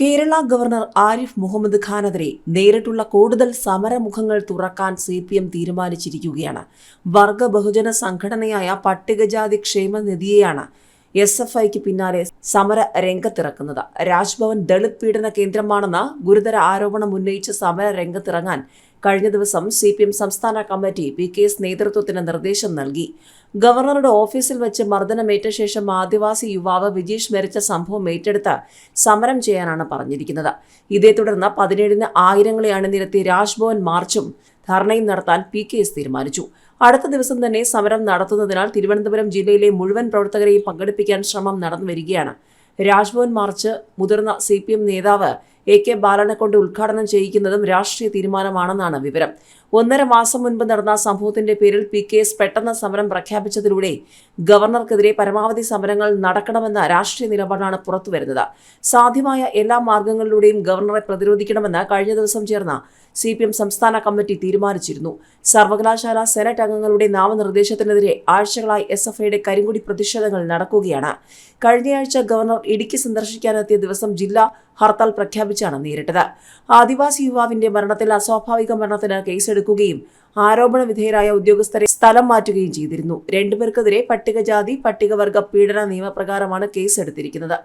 Kerala governor Arif Muhammad ഖാനെതിരെ നേരിട്ടുള്ള കൂടുതൽ സമരമുഖങ്ങൾ തുറക്കാൻ സി പി എം തീരുമാനിച്ചിരിക്കുകയാണ്. വർഗ ബഹുജന സംഘടനയായ പട്ടികജാതി ക്ഷേമനിധിയെയാണ് എസ് എഫ് ഐക്ക് പിന്നാലെ സമര രംഗത്തിറക്കുന്നത് രാജ്ഭവൻ ദളിത് പീഡന കേന്ദ്രമാണെന്ന ഗുരുതര ആരോപണം ഉന്നയിച്ച് സമര രംഗത്തിറങ്ങാൻ കഴിഞ്ഞ ദിവസം സി പി എം സംസ്ഥാന കമ്മിറ്റി പി കെ എസ് നേതൃത്വത്തിന് നിർദ്ദേശം നൽകി. ഗവർണറുടെ ഓഫീസിൽ വെച്ച് മർദ്ദനമേറ്റ ശേഷം ആദിവാസി യുവാവ് വിജീഷ് മരിച്ച സംഭവം ഏറ്റെടുത്ത് സമരം ചെയ്യാനാണ് പറഞ്ഞിരിക്കുന്നത്. ഇതേ തുടർന്ന് പതിനേഴിന് ആയിരങ്ങളെ അണിനിരത്തി രാജ്ഭവൻ മാർച്ചും ധർണയും നടത്താൻ പി കെ എസ് തീരുമാനിച്ചു. അടുത്ത ദിവസം തന്നെ സമരം നടത്തുന്നതിനാൽ തിരുവനന്തപുരം ജില്ലയിലെ മുഴുവൻ പ്രവർത്തകരെയും പങ്കെടുപ്പിക്കാൻ ശ്രമം നടന്നു വരികയാണ് രാജ്ഭവൻ മാർച്ച് മുതിർന്ന സി പി എം നേതാവ് എ കെ ബാലനെ കൊണ്ട് ഉദ്ഘാടനം ചെയ്യിക്കുന്നതും രാഷ്ട്രീയ തീരുമാനമാണെന്നാണ് വിവരം. ഒന്നര മാസം മുൻപ് നടന്ന സംഭവത്തിന്റെ പേരിൽ പി കെ എസ് പെട്ടെന്ന് സമരം പ്രഖ്യാപിച്ചതിലൂടെ ഗവർണർക്കെതിരെ പരമാവധി സമരങ്ങൾ നടക്കണമെന്ന രാഷ്ട്രീയ നിലപാടാണ് പുറത്തുവരുന്നത്. സാധ്യമായ എല്ലാ മാർഗങ്ങളിലൂടെയും ഗവർണറെ പ്രതിരോധിക്കണമെന്ന് കഴിഞ്ഞ ദിവസം ചേർന്ന സി പി എം സംസ്ഥാന കമ്മിറ്റി തീരുമാനിച്ചിരുന്നു. സർവകലാശാല സെനറ്റ് അംഗങ്ങളുടെ നാമനിർദ്ദേശത്തിനെതിരെ ആഴ്ചകളായി എസ് എഫ് ഐയുടെ കരിങ്കുടി പ്രതിഷേധങ്ങൾ നടക്കുകയാണ്. കഴിഞ്ഞയാഴ്ച ഗവർണർ ഇടുക്കി സന്ദർശിക്കാനെത്തിയ ദിവസം ജില്ലാ ഹർത്താൽ പ്രഖ്യാപിച്ചാണ് നേരിട്ടത്. ആദിവാസി യുവാവിന്റെ മരണത്തിൽ അസ്വാഭാവിക മരണത്തിന് കേസെടുക്കുകയും ആരോപണ വിധേയരായ ഉദ്യോഗസ്ഥരെ സ്ഥലം മാറ്റുകയും ചെയ്തിരുന്നു. രണ്ടുപേർക്കെതിരെ പട്ടികജാതി പട്ടികവർഗ പീഡന നിയമപ്രകാരമാണ് കേസെടുത്തിരിക്കുന്നത്.